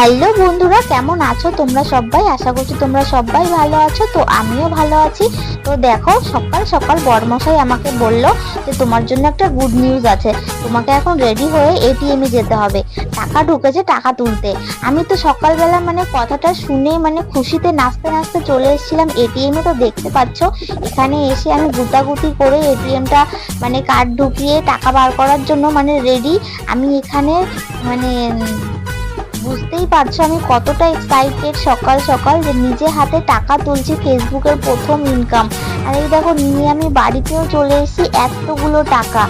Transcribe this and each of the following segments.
Hello বন্ধুরা, কেমন আছো? তোমরা সবাই? আশা করছি তোমরা সবাই ভালো আছো। তো আমিও ভালো আছি। তো দেখো, সকাল সকাল বরমশাই আমাকে বলল যে তোমার জন্য একটা গুড নিউজ আছে। তোমাকে এখন রেডি হয়ে এটিএমে যেতে হবে। টাকা ঢুকেছে টাকা তুলতে। আমি তো সকালবেলা মানে কথাটা শুনে মানে খুশিতে নাচতে নাচতে চলে এসেছিলাম এটিএম তো দেখতে পাচ্ছ, এখানে এসে আমি গুটাগুটি করে এটিএমটা মানে কার্ড ঢুকিয়ে টাকা বার করার জন্য মানে রেডি আমি এখানে মানে বুঝতেই পারছ আমি কতটা এক্সাইটেড সকাল সকাল যে নিজে হাতে টাকা তুলছি ফেসবুকের প্রথম ইনকাম আর এই দেখো, নিয়ে আমি বাড়িতেও চলে এসেছি এতগুলো টাকা।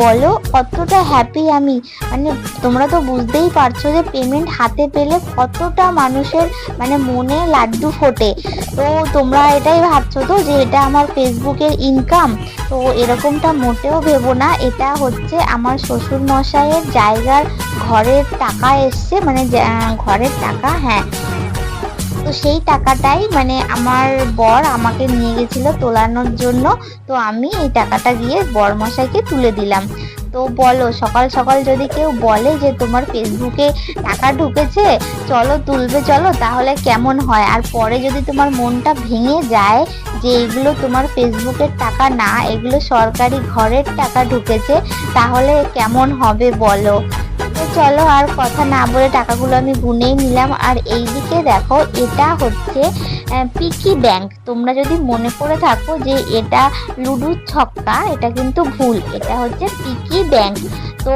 বলো, কতটা হ্যাপি আমি। মানে তোমরা তো বুঝতেই পারছ যে পেমেন্ট হাতে পেলে কতটা মানুষের মানে মনে লাড্ডু ফোটে। তো তোমরা এটাই ভাবছ তো যে এটা আমার ফেসবুকের ইনকাম তো এরকমটা মোটেও ভেবো না। এটা হচ্ছে আমার শ্বশুর মশাইয়ের জায়গার ঘরের টাকা এসছে মানে ঘরের টাকা হ্যাঁ। তো সেই টাকাটাই মানে আমার বর আমাকে নিয়ে গেছিল তোলানোর জন্য। তো আমি এই টাকাটা গিয়ে বর মশাইকে তুলে দিলাম। তো বলো, সকাল সকাল যদি কেউ বলে যে তোমার ফেসবুকে টাকা ঢুকেছে, চলো তুলবে, চলো, তাহলে কেমন হয়? আর পরে যদি তোমার মনটা ভেঙে যায় যে এগুলো তোমার ফেসবুকের টাকা না, এগুলো সরকারি ঘরের টাকা ঢুকেছে, তাহলে কেমন হবে বলো? চলো আর কথা না বলে টাকাগুলো আমি গুনেই নিলাম। আর এইদিকে দেখো, এটা হচ্ছে পিকি ব্যাংক তোমরা যদি মনে করে থাকো যে এটা লুডুর ছক্কা, এটা কিন্তু ভুল। এটা হচ্ছে পিকি ব্যাংক তো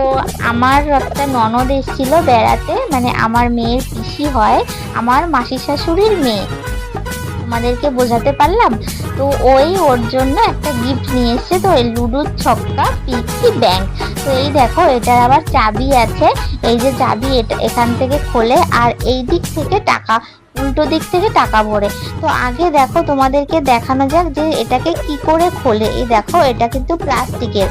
আমার একটা ননদ এসেছিল বেড়াতে মানে আমার মেয়ের পিসি হয়, আমার মাসি শাশুড়ির মেয়ে। তোমাদেরকে বোঝাতে পারলাম? তো ওই ওর জন্য একটা গিফট নিয়ে এসছে, তো এই লুডুর ছক্কা পিকি ব্যাংক তো এই দেখো, এটার আবার চাবি আছে। এই যে চাবি এটা এখান থেকে খোলে, আর এই দিক থেকে টাকা। উল্টো দিক থেকে টাকা ভরে। তো আগে দেখো তোমাদেরকে দেখানো যাক যে এটাকে কি করে খোলে। এই দেখো, এটা কিন্তু প্লাস্টিকের।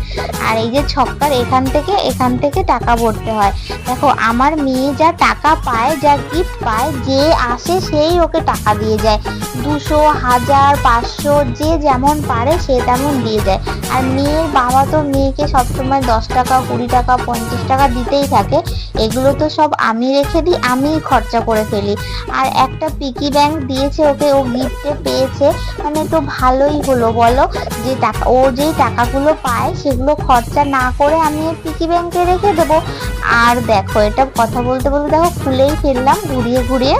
আর এই যে ছক্কার, এখান থেকে এখান থেকে টাকা ভরতে হয়। দেখো, আমার মেয়ে যা টাকা পায়, যা গিফট পায়, যে আসে সেই ওকে টাকা দিয়ে যায়। দুশো, হাজার, পাঁচশো, যে যেমন পারে সে তেমন দিয়ে যায়। আর মেয়ের বাবা তো মেয়েকে সবসময় দশ টাকা, কুড়ি টাকা, পঞ্চাশ টাকা দিতেই থাকে। এগুলো তো সব আমি রেখে দিই, আমিই খরচা করে ফেলি। আর একটা পিকি ব্যাংক দিয়েছে ওকে, ও গিফটে পেয়েছে। মানে তো ভালোই হলো, বলো? যে টাকা, ও যেই টাকাগুলো পায়, সেগুলো খরচা না করে আমি পিকি ব্যাংকে রেখে দেবো। আর দেখো, এটা কথা বলতে বলতে দেখো, খুলেই ফেললাম, ঘুরিয়ে ঘুরিয়ে।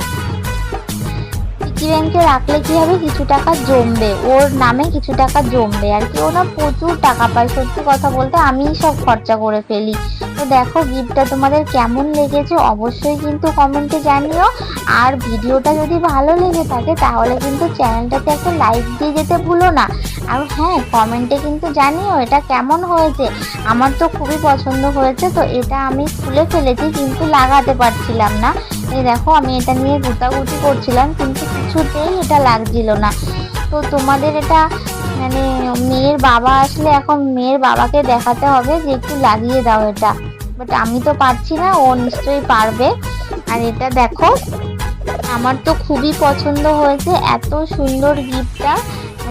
পিকি ব্যাংকে রাখলে কি হবে? কিছু টাকা জমবে। ওর নামে কিছু টাকা জমবে। আর কি না প্রচুর টাকা পায়, সত্যি কথা বলতে, আমিই সব খরচা করে ফেলি। তো দেখো, গিফটটা তোমাদের কেমন লেগেছে অবশ্যই কিন্তু কমেন্টে জানিও। আর ভিডিওটা যদি ভালো লেগে থাকে, তাহলে কিন্তু চ্যানেলটাতে একটা লাইক দিয়ে যেতে ভুলো না। আর হ্যাঁ কমেন্টে কিন্তু জানিও এটা কেমন হয়েছে। আমার তো খুবই পছন্দ হয়েছে, তো এটা আমি খুলে ফেলেছি কিন্তু লাগাতে পারছিলাম না। এই দেখো, আমি এটা নিয়ে গুতাগুতি করছিলাম কিন্তু কিছুতেই এটা লাগছিল না। তো তোমাদের এটা মানে মেয়ের বাবা আসলে এখন মেয়ের বাবাকে দেখাতে হবে যে একটু লাগিয়ে দাও এটা। বাট আমি তো পারছি না, ও নিশ্চয়ই পারবে। আর এটা দেখো, আমার তো খুবই পছন্দ হয়েছে, এত সুন্দর গিফটটা।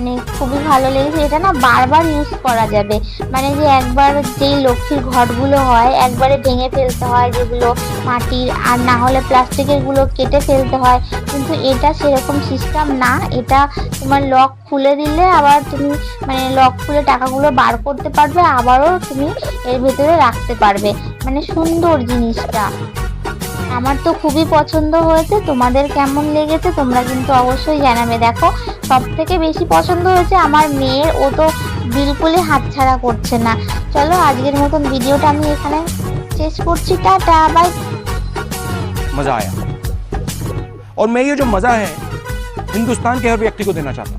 মানে খুবই ভালো লেগেছে। এটা না বারবার ইউজ করা যাবে। মানে যে একবার যেই লক্ষ্মীর ঘটগুলো হয়, একবারে ভেঙে ফেলতে হয় যেগুলো মাটির, আর না হলে প্লাস্টিকেরগুলো কেটে ফেলতে হয়। কিন্তু এটা সেরকম সিস্টেম না। এটা তোমার লক খুলে দিলে আবার তুমি মানে লক খুলে টাকাগুলো বার করতে পারবে, আবারও তুমি এর ভেতরে রাখতে পারবে। মানে সুন্দর জিনিসটা। আমার তো খুবই পছন্দ হয়েছে তোমাদের কেমন লেগেছে তোমরা কিন্তু অবশ্যই জানাবে দেখো সব থেকে বেশি পছন্দ হয়েছে আমার মেয়ের ও তো বিলকুলই হাতছাড়া করছে না চলো আজকের মতন ভিডিওটা আমি এখানে শেষ করছি টাটা বাই मज़ा आया और मैं ये जो मज़ा है हिंदुस्तान के हर व्यक्ति को देना चाहता हूँ